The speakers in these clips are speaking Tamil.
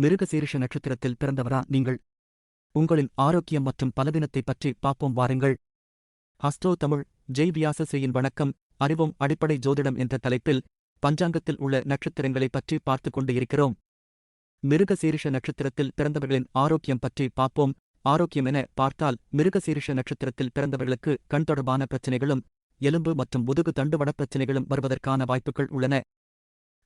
மிருகசீரிஷ நட்சத்திரத்தில் பிறந்தவரா நீங்கள்? உங்களின் ஆரோக்கியம் மற்றும் பலவீனத்தை பற்றி பார்ப்போம் வாருங்கள். ஹஸ்டோ தமிழ் ஜெய் வியாசசேயின் வணக்கம். அறிவோம் அடிப்படை ஜோதிடம் என்ற தலைப்பில் பஞ்சாங்கத்தில் உள்ள நட்சத்திரங்களைப் பற்றி பார்த்துக் கொண்டு இருக்கிறோம். மிருகசீரிஷ நட்சத்திரத்தில் பிறந்தவர்களின் ஆரோக்கியம் பற்றி பார்ப்போம். ஆரோக்கியம் என பார்த்தால் மிருகசீரிஷ நட்சத்திரத்தில் பிறந்தவர்களுக்கு கண் தொடர்பான பிரச்சினைகளும் எலும்பு மற்றும் முதுகு தண்டுவட பிரச்சினைகளும் வருவதற்கான வாய்ப்புகள் உள்ளன.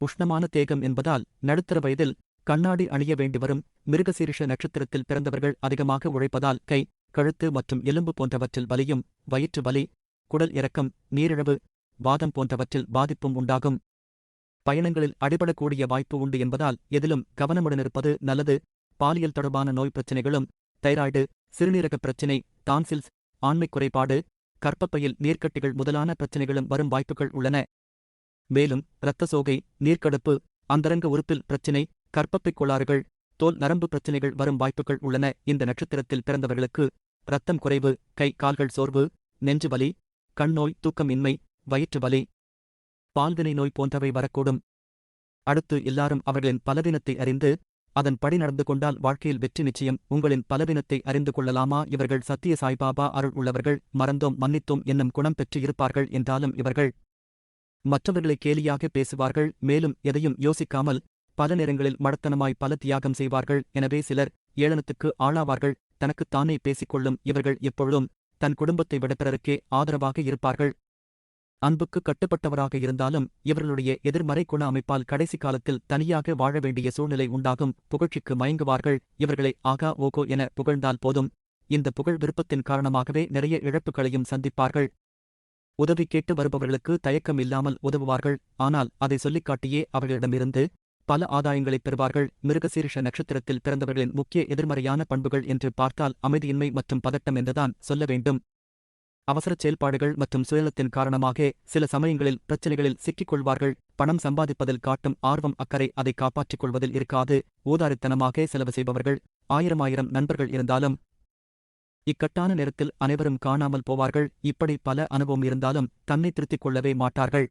உஷ்ணமான தேகம் என்பதால் நடுத்தர வயதில் கண்ணாடி அணிய வேண்டிவரும் மிருகசீரிஷ நட்சத்திரத்தில் பிறந்தவர்கள் அதிகமாக உழைப்பதால் கை கழுத்து மற்றும் எலும்பு போன்றவற்றில் வலியும் வயிற்று வலி குடல் இறக்கம் நீரிழவு வாதம் போன்றவற்றில் பாதிப்பும் உண்டாகும். பயணங்களில் அடிபடக்கூடிய வாய்ப்பு உண்டு என்பதால் எதிலும் கவனமுடன் இருப்பது நல்லது. பாலியல் தொடர்பான நோய் பிரச்சினைகளும் தைராய்டு சிறுநீரகப் பிரச்சினை டான்சில்ஸ் ஆண்மை குறைபாடு கற்பப்பையில் நீர்க்கட்டிகள் முதலான பிரச்சினைகளும் வரும் வாய்ப்புகள் உள்ளன. மேலும் இரத்த சோகை நீர்க்கடுப்பு அந்தரங்க உறுப்பில் பிரச்சினை கற்பப்பைக் கோளாறுகள் தோல் நரம்பு பிரச்சினைகள் வரும் வாய்ப்புகள் உள்ளன. இந்த நட்சத்திரத்தில் பிறந்தவர்களுக்கு இரத்தம் குறைவு கை கால்கள் சோர்வு நெஞ்சு வலி கண்நோய் தூக்கமின்மை வயிற்று வலி பால்வினை நோய் போன்றவை வரக்கூடும். அடுத்து எல்லாரும் அவர்களின் பலவீனத்தை அறிந்து அதன் படி நடந்து கொண்டால் வாழ்க்கையில் வெற்றி நிச்சயம். உங்களின் பலவீனத்தை அறிந்து கொள்ளலாமா? இவர்கள் சத்திய சாய்பாபா அருள் உள்ளவர்கள். மறந்தோம் மன்னித்தோம் என்னும் குணம் பெற்று இருப்பார்கள் என்றாலும் இவர்கள் மற்றவர்களை கேலியாக பேசுவார்கள். மேலும் எதையும் யோசிக்காமல் பல நேரங்களில் மடத்தனமாய் பல தியாகம் செய்வார்கள். எனவே சிலர் ஏளனத்துக்கு ஆளாவார்கள். தனக்குத்தானே பேசிக்கொள்ளும் இவர்கள் எப்பொழுதும் தன் குடும்பத்தை விட பிறருக்கே ஆதரவாக இருப்பார்கள். அன்புக்கு கட்டுப்பட்டவராக இருந்தாலும் இவர்களுடைய எதிர்மறை குண அமைப்பால் கடைசி காலத்தில் தனியாக வாழ வேண்டிய சூழ்நிலை உண்டாகும். புகழ்ச்சிக்கு மயங்குவார்கள். இவர்களை ஆகா ஓகோ என புகழ்ந்தால் போதும். இந்த புகழ் விருப்பத்தின் காரணமாகவே நிறைய இழப்புகளையும் சந்திப்பார்கள். உதவி கேட்டு வருபவர்களுக்கு தயக்கம் இல்லாமல் உதவுவார்கள். ஆனால் அதை சொல்லிக்காட்டியே அவர்களிடமிருந்து பல ஆதாயங்களைப் பெறுவார்கள். மிருகசீரிஷ நட்சத்திரத்தில் பிறந்தவர்களின் முக்கிய எதிர்மறையான பண்புகள் என்று பார்த்தால் அமைதியின்மை மற்றும் பதட்டம் என்றுதான் சொல்ல வேண்டும். அவசரச் செயல்பாடுகள் மற்றும் சுயலத்தின் காரணமாக சில சமயங்களில் பிரச்சனைகளில் சிக்கிக் கொள்வார்கள் பணம் சம்பாதிப்பதில் காட்டும் ஆர்வம் அக்கறை அதை காப்பாற்றிக் கொள்வதில் இருக்காது. ஊதாரித்தனமாக செலவு செய்பவர்கள் ஆயிரம் ஆயிரம் நண்பர்கள் இருந்தாலும் இக்கட்டான நேரத்தில் அனைவரும் காணாமல் போவார்கள். இப்படி பல அனுபவம் இருந்தாலும் தன்னை திருத்திக் கொள்ளவே மாட்டார்கள்.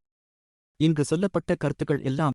இங்கு சொல்லப்பட்ட கருத்துக்கள் எல்லாம்